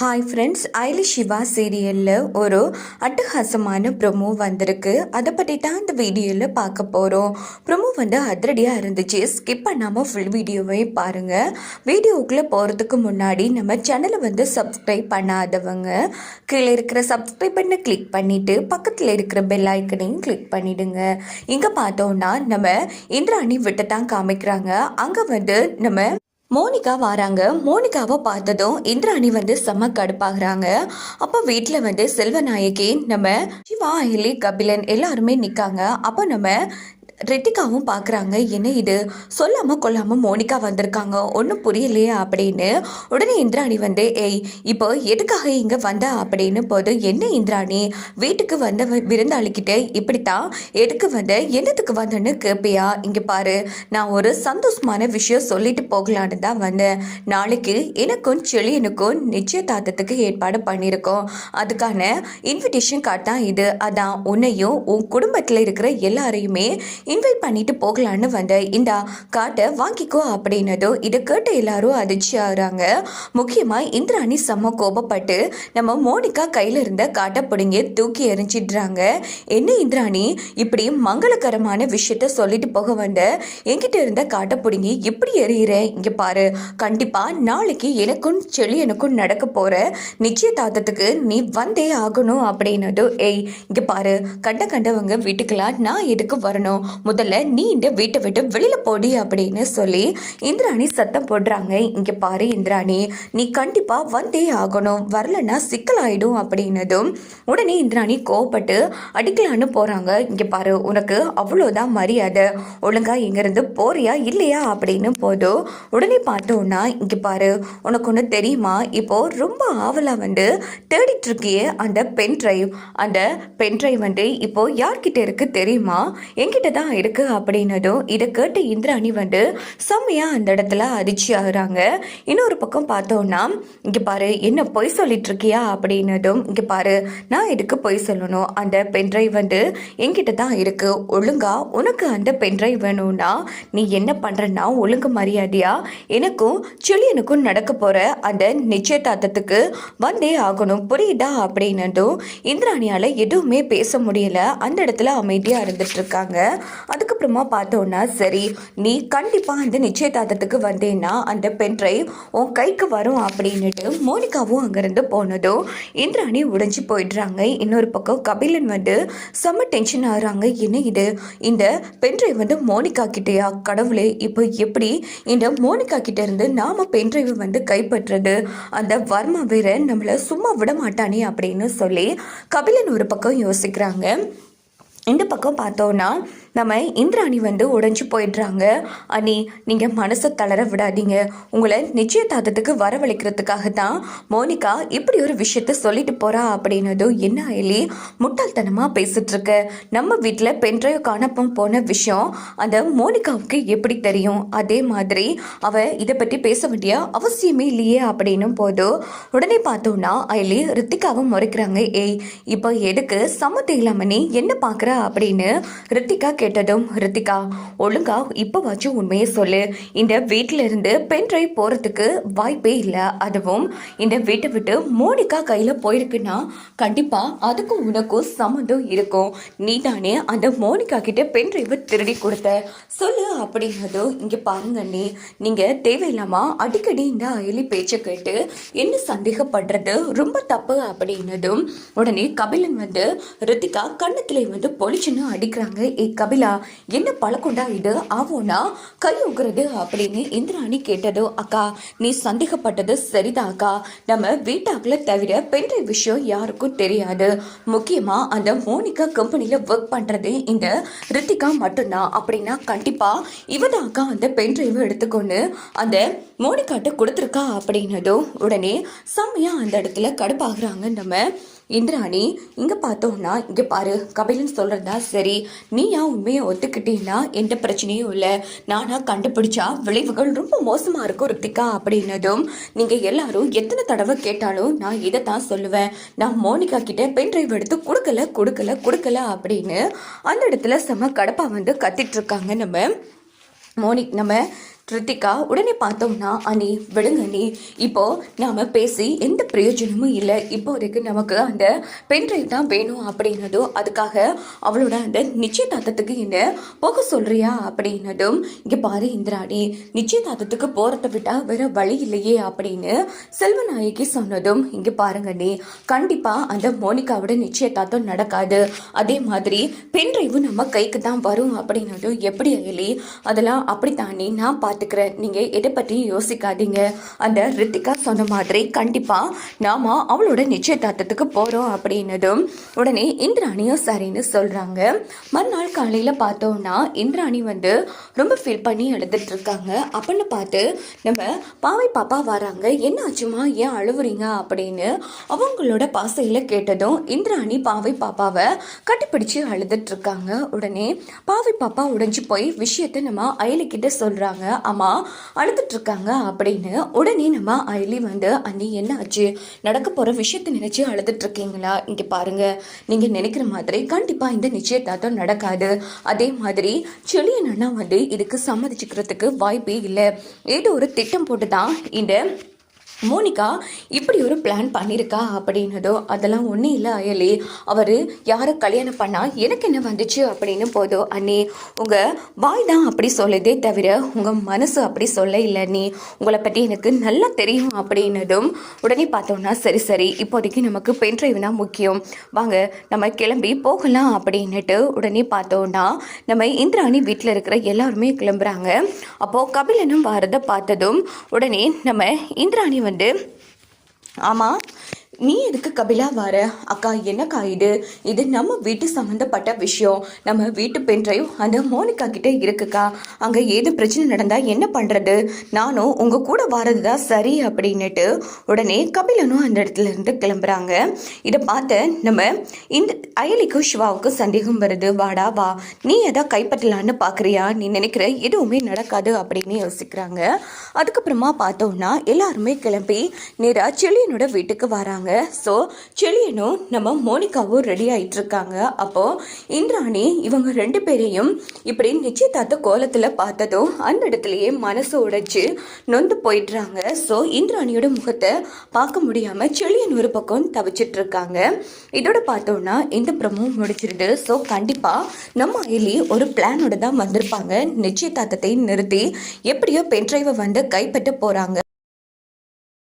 Hi friends ஐலி Siva சீரியலில் ஒரு அட்டகாசமான ப்ரொமோ வந்திருக்கு. அதை பற்றி தான் இந்த வீடியோவில் பார்க்க போகிறோம் ப்ரொமோ வந்து அதிரடியாக இருந்துச்சு. ஸ்கிப் பண்ணாமல் ஃபுல் வீடியோவை பாருங்கள் வீடியோக்குள்ளே போகிறதுக்கு முன்னாடி நம்ம சேனலை வந்து சப்ஸ்கிரைப் பண்ணாதவங்க கீழே இருக்கிற சப்ஸ்கிரைப் பண்ண கிளிக் பண்ணிவிட்டு பக்கத்தில் இருக்கிற பெல் ஐக்கனையும் கிளிக் பண்ணிவிடுங்க இங்கே பார்த்தோன்னா நம்ம இந்திராணி விட்டு தான் காமிக்கிறாங்க. அங்கே வந்து நம்ம மோனிகா வராங்க. மோனிகாவை பார்த்ததும் இந்திராணி வந்து செம்ம கடுப்பாகிறாங்க. அப்போ வீட்டில் வந்து செல்வநாயகி நம்ம சிவா அஹிலி கபிலன் எல்லாருமே நிற்காங்க அப்போ நம்ம ரித்திகாவும் பார்க்குறாங்க என்ன இது? சொல்லாமல் கொல்லாமல் மோனிகா வந்திருக்காங்க ஒன்றும் புரியலையே அப்படின்னு. உடனே இந்திராணி வந்து ஏய் இப்போ எதுக்காக இங்கே வந்த? அப்படின்னு போது என்ன இந்திராணி? வீட்டுக்கு வந்த விருந்தாளிக்கிட்டே விருந்தாளிக்கிட்ட இப்படித்தான் எதுக்கு வந்த? என்னத்துக்கு வந்தேன்னு கேட்பியா இங்கே பாரு நான் ஒரு சந்தோஷமான விஷயம் சொல்லிட்டு போகலான்னு தான் வந்தேன். நாளைக்கு எனக்கும் செழியனுக்கும் நிச்சயதார்த்தத்துக்கு ஏற்பாடு பண்ணியிருக்கோம். அதுக்கான இன்விடேஷன் கார்டு தான் இது. அதான் உன்னையும் உன் குடும்பத்தில் இருக்கிற எல்லாரையுமே இன்வைட் பண்ணிட்டு போகலான்னு வந்தேன் இந்த காட்டை வாங்கிக்கோ அப்படின்னதும் இதை கேட்டு எல்லாரும் அதிர்ச்சி ஆகுறாங்க முக்கியமாக இந்திராணி செம்ம கோபப்பட்டு நம்ம மோனிகா கையில் இருந்த காட்டை பிடுங்கி தூக்கி எரிஞ்சிடுறாங்க என்ன இந்திராணி இப்படி மங்களகரமான விஷயத்த சொல்லிட்டு போக வந்த? என்கிட்ட இருந்த காட்டை பிடுங்கி இப்படி எறிகிற இங்கே பாரு கண்டிப்பாக நாளைக்கு எனக்கும் செழியனுக்கும் நடக்க போகிற நிச்சயதார்த்தத்துக்கு நீ வந்தே ஆகணும் அப்படின்னதும் ஏய் இங்கே பாரு கண்ட கண்டவங்க வீட்டுக்கெல்லாம் நான் எதுக்கு வரணும்? முதல்ல நீ இந்த வீட்டை விட்டு வெளியில் போடி அப்படின்னு சொல்லி இந்திராணி சத்தம் போடுறாங்க. இங்கே பாரு இந்திராணி நீ கண்டிப்பாக வந்தே ஆகணும். வரலன்னா சிக்கலாயிடும் அப்படின்னதும் உடனே இந்திராணி கோவப்பட்டு அடிக்கலான்னு போகிறாங்க இங்கே பாரு உனக்கு அவ்வளோதான் மரியாதை. ஒழுங்கா இங்கேருந்து போறியா இல்லையா அப்படின்னு போதும் உடனே பார்த்தோன்னா இங்கே பாரு உனக்கு ஒன்று தெரியுமா? இப்போது ரொம்ப ஆவலாக வந்து தேடிட்டு இருக்கியே அந்த பென் ட்ரைவ் அந்த பென் ட்ரைவ் வந்து இப்போது யார்கிட்ட இருக்குது தெரியுமா? என்கிட்ட தான் இருக்கு அப்படின்னதும் இதை கேட்டு இந்திராணி வந்து செம்மையாக அந்த இடத்துல அதிர்ச்சி ஆகுறாங்க. இன்னொரு பக்கம் பார்த்தோன்னா இங்கே பாரு என்ன பொய் சொல்லிட்டு இருக்கியா அப்படின்னதும் இங்கே பாரு நான் எதுக்கு பொய் சொல்லணும்? அந்த பென்ட்ரைவ் வந்து என்கிட்ட தான் இருக்குது ஒழுங்காக உனக்கு அந்த பென்ட்ரைவ் வேணும்னா நீ என்ன பண்ணுறன்னா ஒழுங்கு மரியாதையா எனக்கும் செழியனுக்கும் நடக்க போகிற அந்த நிச்சயதார்த்தத்துக்கு வந்தே ஆகணும். புரியுதா அப்படின்னதும் இந்திராணியால் எதுவுமே பேச முடியல. அந்த இடத்துல அமைதியாக இருந்துட்டு இருக்காங்க. அதுக்கப்புறமா பார்த்தோன்னா சரி நீ கண்டிப்பாக அந்த நிச்சயதார்த்தத்துக்கு வந்தேன்னா அந்த பென் ட்ரைவ் உன் கைக்கு வரும் அப்படின்னுட்டு மோனிகாவும் அங்கேருந்து போனதும் இந்திராணி உடைஞ்சு போயிடுறாங்க. இன்னொரு பக்கம் கபிலன் வந்து செம்ம டென்ஷன் ஆகுறாங்க. என்ன இது? இந்த பென் ட்ரைவ் வந்து மோனிகா கிட்டேயா? கடவுளே இப்போ எப்படி இந்த மோனிகா கிட்டேருந்து இருந்து நாம பென் ட்ரைவ் வந்து கைப்பற்றுறது அந்த வர்மா வீரன் நம்மளை சும்மா விட மாட்டானே அப்படின்னு சொல்லி கபிலன் ஒரு பக்கம் யோசிக்கிறாங்க. இந்த பக்கம் பார்த்தோன்னா நம்ம இந்திராணி வந்து உடஞ்சி போயிடுறாங்க. அனி நீங்கள் மனசை தளர விடாதீங்க. உங்களை நிச்சயதார்த்தத்துக்கு வரவழைக்கிறதுக்காக தான் மோனிகா இப்படி ஒரு விஷயத்த சொல்லிட்டு போறா அப்படின்னதும் என்ன ஆயிலி முட்டாள்தனமாக பேசிட்டு இருக்க. நம்ம வீட்டில் பென்ட்ரைவ் காணப்பம் போன விஷயம் அந்த மோனிகாவுக்கு எப்படி தெரியும்? அதே மாதிரி அவ இதை பற்றி பேச வேண்டிய அவசியமே இல்லையே அப்படின்னும் போது உடனே பார்த்தோன்னா ஐலி ரித்திகாவும் முறைக்கிறாங்க. ஏய் இப்போ எதுக்கு சமத்தை இல்லாம நீ என்ன பார்க்குற அப்படின்னு ரித்திகா கேட்டதும் ரித்திகா ஒழுங்கா இப்போவாச்சும் உண்மையை சொல்லு. இந்த வீட்டில இருந்து பென் டிரைவ் போகிறதுக்கு வாய்ப்பே இல்லை. அதுவும் இந்த வீட்டை விட்டு மோனிகா கையில் போயிருக்குன்னா கண்டிப்பாக அதுக்கும் உனக்கும் சம்மந்தம் இருக்கும். நீ தானே அந்த மோனிகா கிட்ட பென் ட்ரைவை திருடி கொடுத்த. சொல்லு அப்படின்னதும் இங்கே பாருங்க நீ நீங்கள் தேவையில்லாமா அடிக்கடி இந்த அயலி பேச்சை கேட்டு என்ன சந்தேகப்படுறது? ரொம்ப தப்பு. அப்படின்னதும் உடனே கபிலன் வந்து ரித்திகா கண்ணத்திலே வந்து பொலிச்சுன்னு அடிக்கிறாங்க. ஏ கபிலா என்ன பழக்கம்டா இது ஆவோனா? கை உகுறது அப்படின்னு இந்திராணி கேட்டதோ. அக்கா நீ சந்தேகப்பட்டது சரிதான் அக்கா. நம்ம வீட்டாக்குல தவிர பெண்கள் விஷயம் யாருக்கும் தெரியாது. முக்கியமா அந்த மோனிகா கம்பெனில ஒர்க் பண்றது இந்த ரித்திகா மட்டும்தான். அப்படின்னா கண்டிப்பா இவதாக்கா அக்கா அந்த பென் டிரைவை எடுத்துக்கொண்டு அந்த மோனிகாட்ட கொடுத்துருக்கா அப்படின்னதும் உடனே செம்மையா அந்த இடத்துல கடுப்பாகிறாங்க நம்ம இந்திராணி இங்கே பார்த்தோம்னா இங்கே பாரு கபிலன் சொல்கிறதா சரி. நீயா உண்மையை ஒத்துக்கிட்டீங்கன்னா எந்த பிரச்சனையும் இல்லை. நானாக கண்டுபிடிச்சா விளைவுகள் ரொம்ப மோசமாக இருக்கும் ரித்திகா அப்படின்னதும். நீங்கள் எல்லாரும் எத்தனை தடவை கேட்டாலும் நான் இதை தான் சொல்லுவேன். நான் மோனிகா கிட்ட பென் டிரைவ் எடுத்து கொடுக்கல கொடுக்கல கொடுக்கல அப்படின்னு அந்த இடத்துல செம கடப்பா வந்து கத்திட்டு இருக்காங்க நம்ம மோனி நம்ம ரித்திகா உடனே பார்த்தோம்னா அனி விடுங்க அனி இப்போ நாம் பேசி எந்த பிரயோஜனமும் இல்லை. இப்போதைக்கு நமக்கு அந்த பென்ட்ரைவ் தான் வேணும் அப்படின்னதும் அதுக்காக அவளோட அந்த நிச்சயதார்த்தத்துக்கு என்ன போக சொல்கிறியா அப்படின்னதும் இங்கே பாரு இந்திராணி நிச்சயதார்த்தத்துக்கு போகிறத விட்டால் வேறு வழி இல்லையே அப்படின்னு செல்வநாயகி சொன்னதும் இங்கே பாருங்க நீ கண்டிப்பாக அந்த மோனிகாவோட நிச்சயதார்த்தம் நடக்காது. அதே மாதிரி பென்ட்ரைவும் நம்ம கைக்கு தான் வரும் அப்படின்னதும் எப்படி அயலி அதெல்லாம் அப்படித்தானே நான் பார்த்து பார்த்துக்கிறேன் நீங்கள் எதை பற்றியும் யோசிக்காதீங்க. அந்த ரித்திகா சொன்ன மாதிரி கண்டிப்பாக நாம் அவளோட நிச்சயதார்த்தத்துக்கு போகிறோம் அப்படின்னதும் உடனே இந்திராணியும் சரின்னு சொல்கிறாங்க மறுநாள் காலையில் பார்த்தோன்னா இந்திராணி வந்து ரொம்ப ஃபீல் பண்ணி எழுதிட்டு இருக்காங்க. அப்படின்னு பார்த்து நம்ம பாவை பாப்பா வராங்க. என்ன ஆச்சுமா ஏன் அழுவுறீங்க? அப்படின்னு அவங்களோட பாசையில் கேட்டதும் இந்திராணி பாவை பாப்பாவை கட்டிப்பிடிச்சு அழுதுட்டு இருக்காங்க. உடனே பாவை பாப்பா உடைஞ்சு போய் விஷயத்தை நம்ம அயலிக்கிட்ட சொல்கிறாங்க அம்மா அழுதுட்ருக்காங்க அப்படின்னு உடனே நம்ம அயலி வந்து அண்ணி என்ன ஆச்சு? நடக்க போகிற விஷயத்தை நினச்சி அழுதுட்ருக்கீங்களா? இங்கே பாருங்கள் நீங்கள் நினைக்கிற மாதிரி கண்டிப்பாக இந்த நிச்சயதார்த்தம் நடக்காது. அதே மாதிரி செழியன் அண்ணா வந்து இதுக்கு சம்மதிச்சுக்கிறதுக்கு வாய்ப்பே இல்லை. ஏதோ ஒரு திட்டம் போட்டு தான் இந்த மோனிகா இப்படி ஒரு பிளான் பண்ணியிருக்கா அப்படின்னதோ அதெல்லாம் ஒன்றும் இல்லை அயலே. அவர் யாரை கல்யாணம் பண்ணா எனக்கு என்ன வந்துச்சு அப்படின்னு போதோ அண்ணே உங்கள் வாய் தான் அப்படி சொல்லுதே தவிர உங்கள் மனசு அப்படி சொல்ல இல்லை நீ உங்களை பற்றி எனக்கு நல்லா தெரியும் அப்படின்னதும் உடனே பார்த்தோம்னா சரி சரி இப்போதைக்கு நமக்கு பென் டிரைவ் தான் முக்கியம். வாங்க நம்ம கிளம்பி போகலாம் அப்படின்னுட்டு உடனே பார்த்தோம்னா நம்ம இந்திராணி வீட்டில் இருக்கிற எல்லாருமே கிளம்புறாங்க. அப்போது கபிலனும் வரதை பார்த்ததும் உடனே நம்ம இந்திராணி வந்து ஆமாம் நீ எதுக்கு கபிலா வர? அக்கா என்னக்கா இது இது நம்ம வீட்டு சம்மந்தப்பட்ட விஷயம். நம்ம வீட்டு பெண்றையும் அந்த மோனிகா கிட்டே இருக்குக்கா. அங்கே ஏது பிரச்சனை நடந்தால் என்ன பண்ணுறது நானும் உங்கள் கூட வரது தான் சரி அப்படின்னுட்டு உடனே கபிலனும் அந்த இடத்துல இருந்து கிளம்புறாங்க. இதை பார்த்து நம்ம இந்த அயலிக்கும் சிவாவுக்கும் சந்தேகம் வருது. வாடா வா. நீ எதா கைப்பற்றலான்னு பார்க்குறியா நீ நினைக்கிற எதுவுமே நடக்காது அப்படின்னு யோசிக்கிறாங்க. அதுக்கப்புறமா பார்த்தோம்னா எல்லாருமே கிளம்பி நேராக செல்லியனோட வீட்டுக்கு வராங்க. ஸோ செழியனும் நம்ம மோனிகாவும் ரெடி ஆகிட்டு இருக்காங்க அப்போது இந்திராணி இவங்க ரெண்டு பேரையும் இப்படி நிச்சயதார்த்த கோலத்தில் பார்த்ததும் அந்த இடத்துலையே மனசு உடைச்சு நொந்து போயிடுறாங்க ஸோ இந்திராணியோட முகத்தை பார்க்க முடியாமல் செழியன் ஒரு பக்கம் தவிச்சிட்டு இருக்காங்க இதோட பார்த்தோம்னா இந்த ப்ரமோ முடிச்சிருது ஸோ கண்டிப்பாக நம்ம அயலி ஒரு பிளானோட தான் வந்திருப்பாங்க. நிச்சயதார்த்தத்தை நிறுத்தி எப்படியோ பென்ட்ரைவை வந்து கைப்பற்ற போகிறாங்க